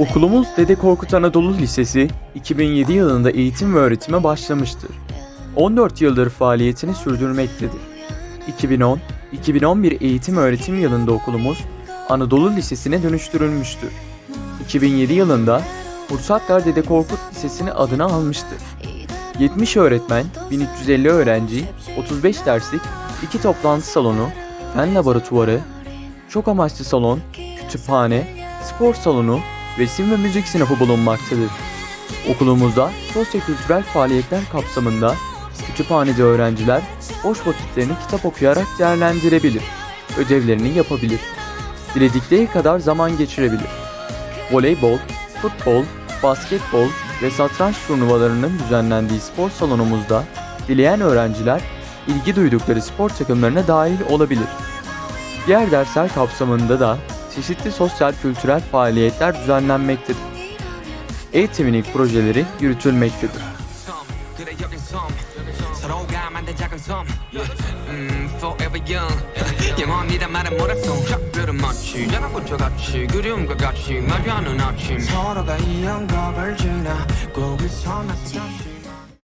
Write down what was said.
Okulumuz Dede Korkut Anadolu Lisesi 2007 yılında eğitim ve öğretime başlamıştır. 14 yıldır faaliyetini sürdürmektedir. 2010-2011 eğitim öğretim yılında okulumuz Anadolu Lisesi'ne dönüştürülmüştür. 2007 yılında Bursaklar Dede Korkut Lisesi'ni adına almıştır. 70 öğretmen, 1350 öğrenci, 35 derslik, 2 toplantı salonu, fen laboratuvarı, çok amaçlı salon, kütüphane, spor salonu, resim ve müzik sınıfı bulunmaktadır. Okulumuzda sosyo-kültürel faaliyetler kapsamında kütüphanede öğrenciler boş vakitlerini kitap okuyarak değerlendirebilir, ödevlerini yapabilir, diledikleri kadar zaman geçirebilir. Voleybol, futbol, basketbol ve satranç turnuvalarının düzenlendiği spor salonumuzda dileyen öğrenciler ilgi duydukları spor takımlarına dahil olabilir. Diğer dersler kapsamında da çeşitli sosyal kültürel faaliyetler düzenlenmektedir. Eğitimin ilk projeleri yürütülmektedir.